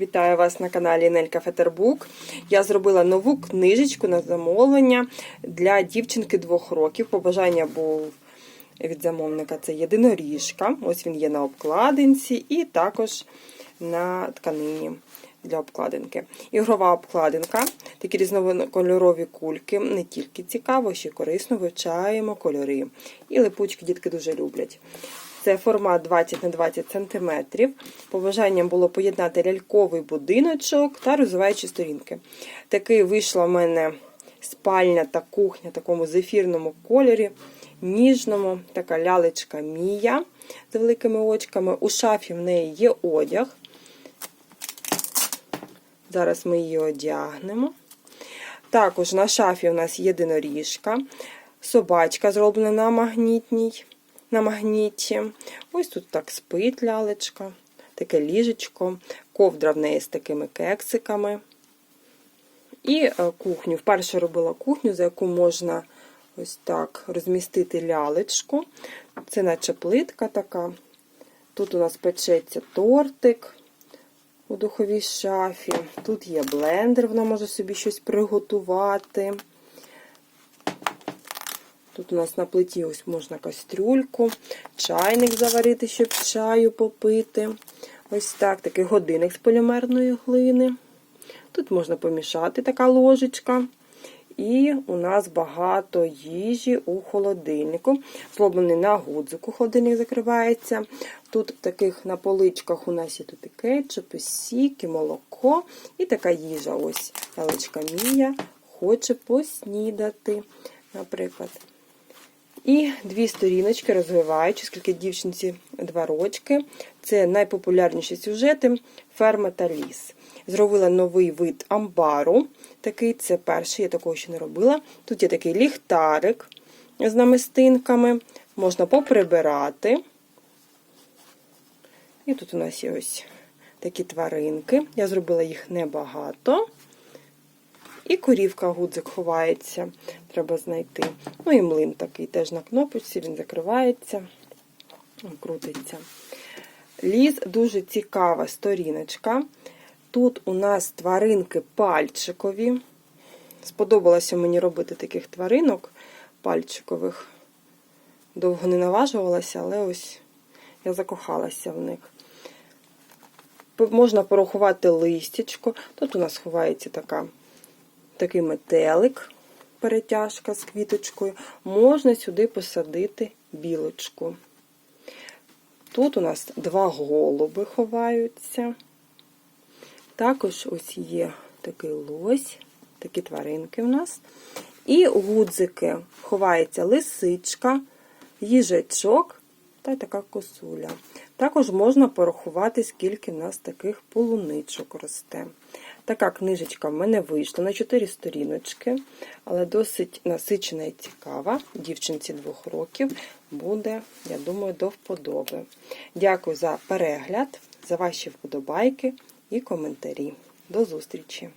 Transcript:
Вітаю вас на каналі Нелька Фетербук. Я зробила нову книжечку на замовлення для дівчинки двох років. Побажання був від замовника це єдиноріжка. Ось він є на обкладинці, і також на тканині для обкладинки. Ігрова обкладинка, такі різнокольорові кульки. Не тільки цікаво, ще корисно вивчаємо кольори. І липучки дітки дуже люблять. Це формат 20 на 20 см. Побажанням було поєднати ляльковий будиночок та розвиваючі сторінки. Такий вийшла в мене спальня та кухня в такому зефірному кольорі, ніжному, така лялечка Мія з великими очками. У шафі в неї є одяг. Зараз ми її одягнемо. Також на шафі у нас єдиноріжка, собачка зроблена на магнітній на магніті. Ось тут так спить лялечка, таке ліжечко, ковдра в неї з такими кексиками. І е, кухню. Вперше робила кухню, за яку можна ось так розмістити лялечку. Це наче плитка така. Тут у нас печеться тортик у духовій шафі. Тут є блендер, вона може собі щось приготувати. Тут у нас на плиті ось можна кастрюльку, чайник заварити, щоб чаю попити. Ось так, такий годинник з полімерної глини. Тут можна помішати така ложечка. І у нас багато їжі у холодильнику. Зроблений на гудзику, холодильник закривається. Тут в таких на поличках у нас є тут і кетчуп, і сік, і молоко. І така їжа. Ось Елечка Мія хоче поснідати, наприклад. І дві сторіночки розвиваючи, оскільки дівчинці два рочки. Це найпопулярніші сюжети ферма та ліс. Зробила новий вид амбару. Такий це перший, я такого ще не робила. Тут є такий ліхтарик з намистинками, можна поприбирати. І тут у нас є ось такі тваринки. Я зробила їх небагато. І корівка гудзик ховається, треба знайти. Ну і млин такий теж на кнопочці, він закривається, крутиться. Ліз дуже цікава сторіночка. Тут у нас тваринки пальчикові. Сподобалося мені робити таких тваринок пальчикових. Довго не наважувалася, але ось я закохалася в них. Можна порахувати листячко. Тут у нас ховається така такий метелик, перетяжка з квіточкою, можна сюди посадити білочку. Тут у нас два голуби ховаються. Також ось є такий лось, такі тваринки у нас. І гудзики ховається лисичка, їжачок та така косуля. Також можна порахувати, скільки в нас таких полуничок росте. Така книжечка в мене вийшла на 4 сторіночки, але досить насичена і цікава. Дівчинці двох років буде, я думаю, до вподоби. Дякую за перегляд, за ваші вподобайки і коментарі. До зустрічі!